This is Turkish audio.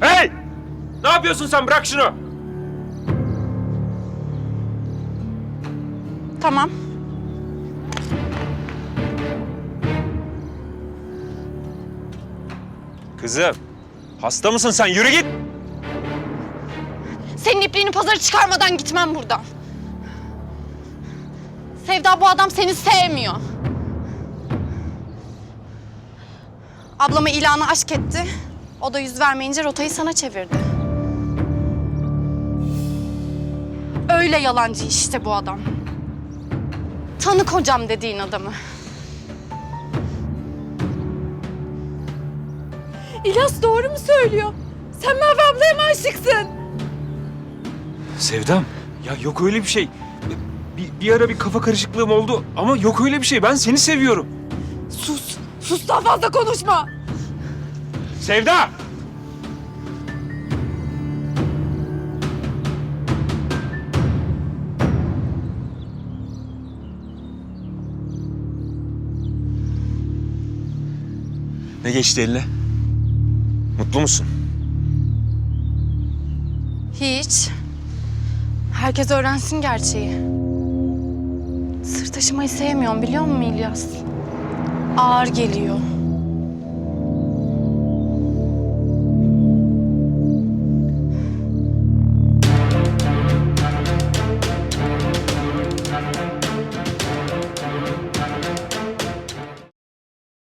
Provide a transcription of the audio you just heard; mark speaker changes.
Speaker 1: Hey! Ne yapıyorsun sen? Bırak şunu.
Speaker 2: Tamam.
Speaker 1: Kızım, hasta mısın sen? Yürü git.
Speaker 2: Senin ipliğini pazara çıkarmadan gitmem buradan. Sevda bu adam seni sevmiyor. Ablama ilanı aşk etti. O da yüz vermeyince rotayı sana çevirdi. Öyle yalancı işte bu adam. Tanı kocam dediğin adamı.
Speaker 3: İlyas doğru mu söylüyor? Sen Merve ablaya mı aşıksın?
Speaker 1: Sevdam, ya yok öyle bir şey. Bir, bir ara bir kafa karışıklığım oldu ama yok öyle bir şey. Ben seni seviyorum.
Speaker 3: Sus. Sus daha fazla konuşma.
Speaker 1: Sevda! Ne geçti eline? Mutlu musun?
Speaker 2: Hiç. Herkes öğrensin gerçeği. Sır taşımayı sevmiyorum biliyor musun İlyas? Ağır geliyor.